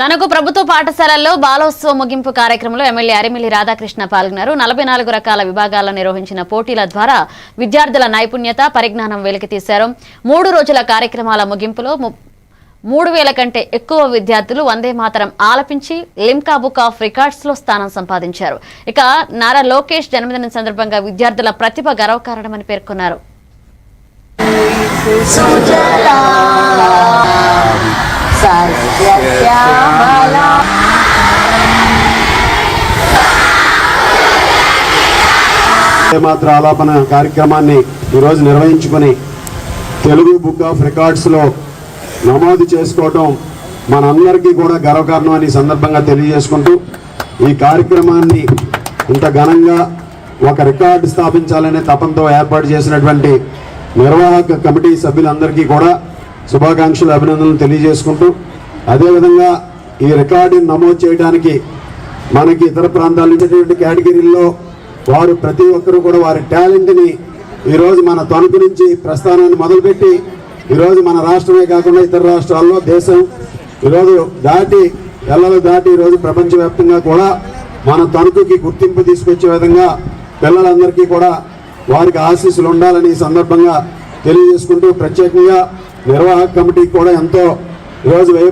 తనకు ప్రభుత్వ పాఠశాలల్లో బాలోత్సవ ముగింపు కార్యక్రమంలో ఎమ్మెల్యే అరిమిల్లి రాధాకృష్ణ పాల్గొన్నారు. నలభై నాలుగు రకాల విభాగాల్లో నిర్వహించిన పోటీల ద్వారా విద్యార్థుల నైపుణ్యత పరిజ్ఞానం వెలికితీశారు మూడు రోజుల కార్యక్రమాల ముగింపులో ము- మూడు వేల కంటే ఎక్కువ విద్యార్థులు వందే మాతరం ఆలపించి లిమ్కా బుక్ ఆఫ్ రికార్డ్స్లో స్థానం సంపాదించారు. ఇక నారా లోకేష్ జన్మదినం సందర్భంగా విద్యార్థుల ప్రతిభ గర్వకారణమని పేర్కొన్నారు. మాత్ర ఆలాపన కార్యక్రమాన్ని ఈరోజు నిర్వహించుకొని తెలుగు బుక్ ఆఫ్ రికార్డ్స్లో నమోదు చేసుకోవటం మనందరికీ కూడా గర్వకారణం అని సందర్భంగా తెలియజేసుకుంటూ ఈ కార్యక్రమాన్ని ఇంత ఘనంగా ఒక రికార్డు స్థాపించాలనే తపంతో ఏర్పాటు చేసినటువంటి నిర్వాహక కమిటీ సభ్యులందరికీ కూడా శుభాకాంక్షలు అభినందనలు తెలియజేసుకుంటూ అదేవిధంగా ఈ రికార్డుని నమోదు చేయడానికి మనకి ఇతర ప్రాంతాల నుంచి కేటగిరీల్లో వారు ప్రతి ఒక్కరూ కూడా వారి టాలెంట్ని ఈరోజు మన తణుకు నుంచి ప్రస్థానాన్ని మొదలుపెట్టి ఈరోజు మన రాష్ట్రమే కాకుండా ఇతర రాష్ట్రాల్లో దేశం ఈరోజు దాటి ఎల్లలు దాటి ఈరోజు ప్రపంచవ్యాప్తంగా కూడా మన తణుకుకి గుర్తింపు తీసుకొచ్చే విధంగా పిల్లలందరికీ కూడా వారికి ఆశీస్సులు ఉండాలని ఈ సందర్భంగా తెలియజేసుకుంటూ ప్రత్యేకంగా నిర్వాహక కమిటీకి కూడా ఎంతో ఈరోజు వ్యయ